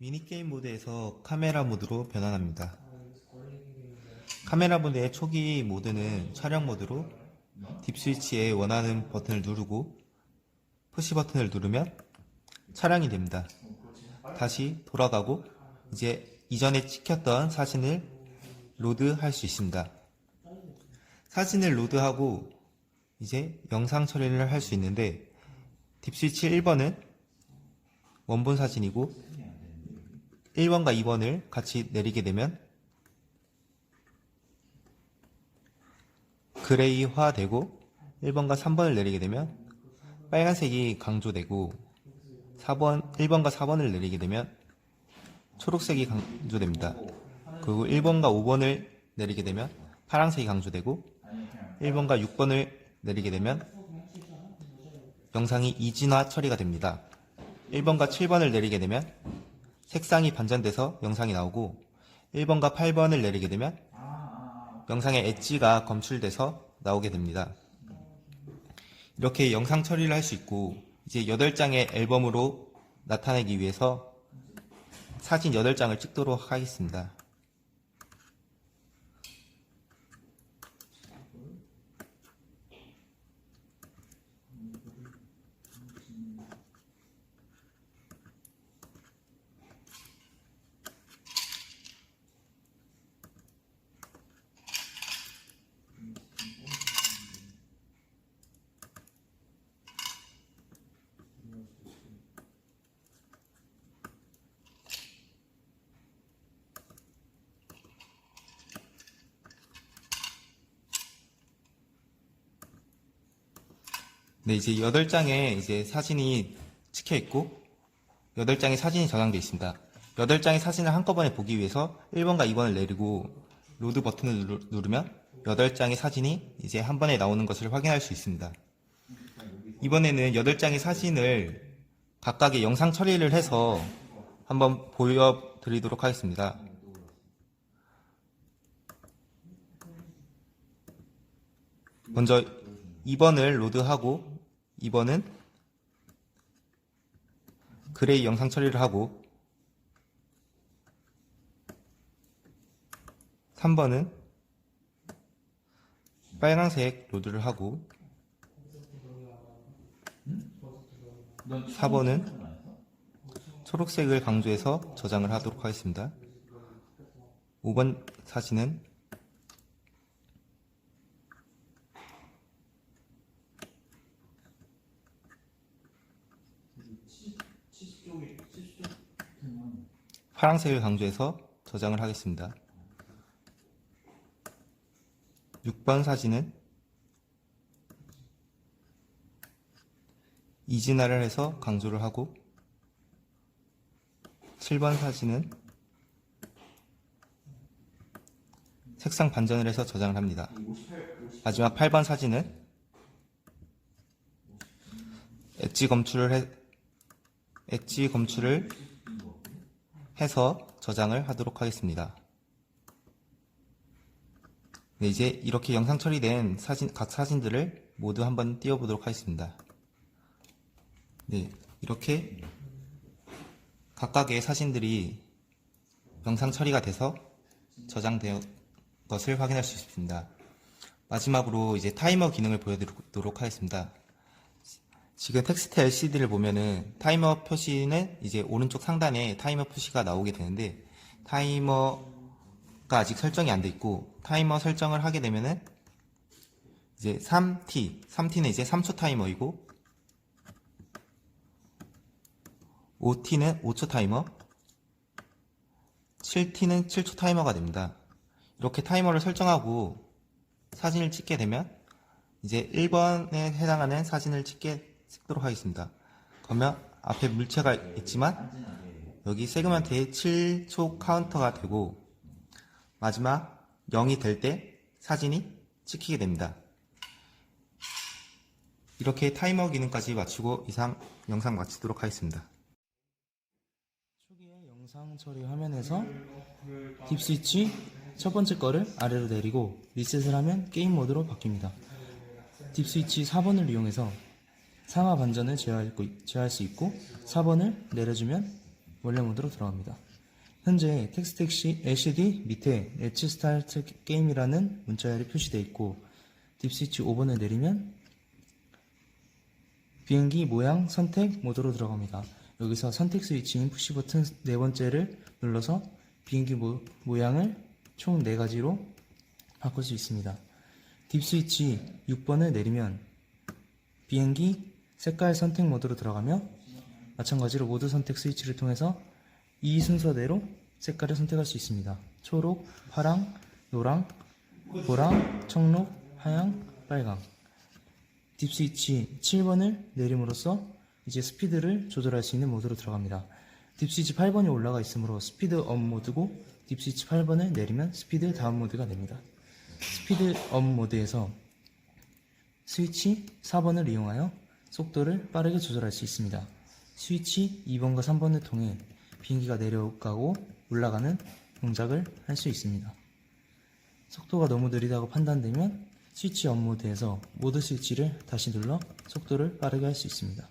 미니게임 모드에서 카메라 모드로 변환합니다. 카메라 모드의 초기 모드는 촬영 모드로 딥스위치에 원하는 버튼을 누르고 푸시 버튼을 누르면 촬영이 됩니다. 다시 돌아가고 이제 이전에 찍혔던 사진을 로드할 수 있습니다. 사진을 로드하고 이제 영상 처리를 할 수 있는데 딥스위치 1번은 원본 사진이고 1번과 2번을 같이 내리게 되면 그레이화 되고 1번과 3번을 내리게 되면 빨간색이 강조되고 4번, 1번과 4번을 내리게 되면 초록색이 강조됩니다. 그리고 1번과 5번을 내리게 되면 파란색이 강조되고 1번과 6번을 내리게 되면 영상이 이진화 처리가 됩니다. 1번과 7번을 내리게 되면 색상이 반전돼서 영상이 나오고 1번과 8번을 내리게 되면 영상의 엣지가 검출돼서 나오게 됩니다. 이렇게 영상 처리를 할 수 있고 이제 8장의 앨범으로 나타내기 위해서 사진 8장을 찍도록 하겠습니다. 네, 이제 8장에 이제 사진이 찍혀 있고 8장의 사진이 저장되어 있습니다. 8장의 사진을 한꺼번에 보기 위해서 1번과 2번을 내리고 로드 버튼을 누르- 누르면 8장의 사진이 이제 한 번에 나오는 것을 확인할 수 있습니다. 이번에는 8장의 사진을 각각의 영상 처리를 해서 한번 보여드리도록 하겠습니다. 먼저 2번을 로드하고 2번은 그레이 영상 처리를 하고 3번은 빨간색 로드를 하고 4번은 초록색을 강조해서 저장을 하도록 하겠습니다. 5번 사진은 파란색을 강조해서 저장을 하겠습니다. 6번 사진은 이진화를 해서 강조를 하고 7번 사진은 색상 반전을 해서 저장을 합니다. 마지막 8번 사진은 엣지 검출을 해, 엣지 검출을 해서 저장을 하도록 하겠습니다. 네, 이제 이렇게 영상 처리된 사진, 각 사진들을 모두 한번 띄워보도록 하겠습니다. 네, 이렇게 각각의 사진들이 영상 처리가 돼서 저장된 것을 확인할 수 있습니다. 마지막으로 이제 타이머 기능을 보여드리도록 하겠습니다. 지금 텍스트 LCD를 보면은 타이머 표시는 이제 오른쪽 상단에 타이머 표시가 나오게 되는데 타이머가 아직 설정이 안 돼 있고 타이머 설정을 하게 되면은 이제 3T, 3T는 이제 3초 타이머이고 5T는 5초 타이머 7T는 7초 타이머가 됩니다. 이렇게 타이머를 설정하고 사진을 찍게 되면 이제 1번에 해당하는 사진을 찍게 찍도록 하겠습니다. 그러면 앞에 물체가 있지만 여기 세그먼트에 7초 카운터가 되고 마지막 0이 될 때 사진이 찍히게 됩니다. 이렇게 타이머 기능까지 마치고 이상 영상 마치도록 하겠습니다. 초기의 영상 처리 화면에서 딥 스위치 첫 번째 거를 아래로 내리고 리셋을 하면 게임 모드로 바뀝니다. 딥 스위치 4번을 이용해서 상하 반전을 제어할 수 있고 4번을 내려주면 원래 모드로 들어갑니다. 현재 텍스트 LCD 밑에 렛츠 스타트 게임이라는 문자열이 표시되어 있고 딥스위치 5번을 내리면 비행기 모양 선택 모드로 들어갑니다. 여기서 선택 스위치인 푸시 버튼 네 번째를 눌러서 비행기 모, 모양을 총네 가지로 바꿀 수 있습니다. 딥 스위치 6번을 내리면 비행기 색깔 선택 모드로 들어가며 마찬가지로 모드 선택 스위치를 통해서 이 순서대로 색깔을 선택할 수 있습니다. 초록, 파랑, 노랑, 보랑, 청록, 하양, 빨강. 딥 스위치 7번을 내림으로써 이제 스피드를 조절할 수 있는 모드로 들어갑니다. 딥 스위치 8번이 올라가 있으므로 스피드 업 모드고 딥 스위치 8번을 내리면 스피드 다운 모드가 됩니다. 스피드 업 모드에서 스위치 4번을 이용하여 속도를 빠르게 조절할 수 있습니다. 스위치 2번과 3번을 통해 비행기가 내려가고 올라가는 동작을 할 수 있습니다. 속도가 너무 느리다고 판단되면 스위치 업 모드에서 모드 스위치를 다시 눌러 속도를 빠르게 할 수 있습니다.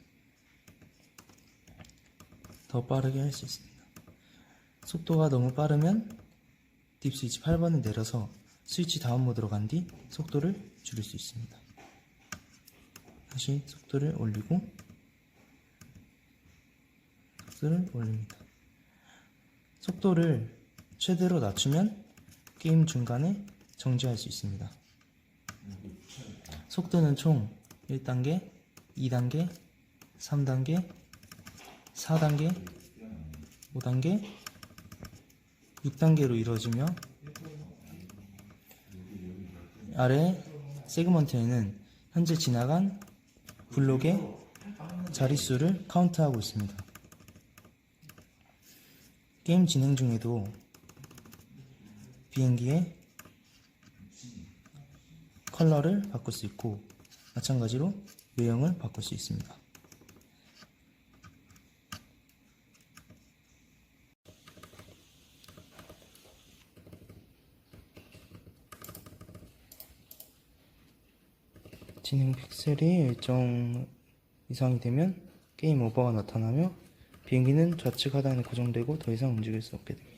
더 빠르게 할 수 있습니다. 속도가 너무 빠르면 딥 스위치 8번을 내려서 스위치 다운 모드로 간 뒤 속도를 줄일 수 있습니다. 다시 속도를 올리고 속도를 올립니다. 속도를 최대로 낮추면 게임 중간에 정지할 수 있습니다. 속도는 총 1단계, 2단계, 3단계, 4단계, 5단계, 6단계로 이루어지며 아래 세그먼트에는 현재 지나간 블록의 자릿수를 카운트하고 있습니다. 게임 진행 중에도 비행기의 컬러를 바꿀 수 있고 마찬가지로 외형을 바꿀 수 있습니다. 진행 픽셀이 일정 이상이 되면 게임 오버가 나타나며 비행기는 좌측 하단에 고정되고 더 이상 움직일 수 없게 됩니다.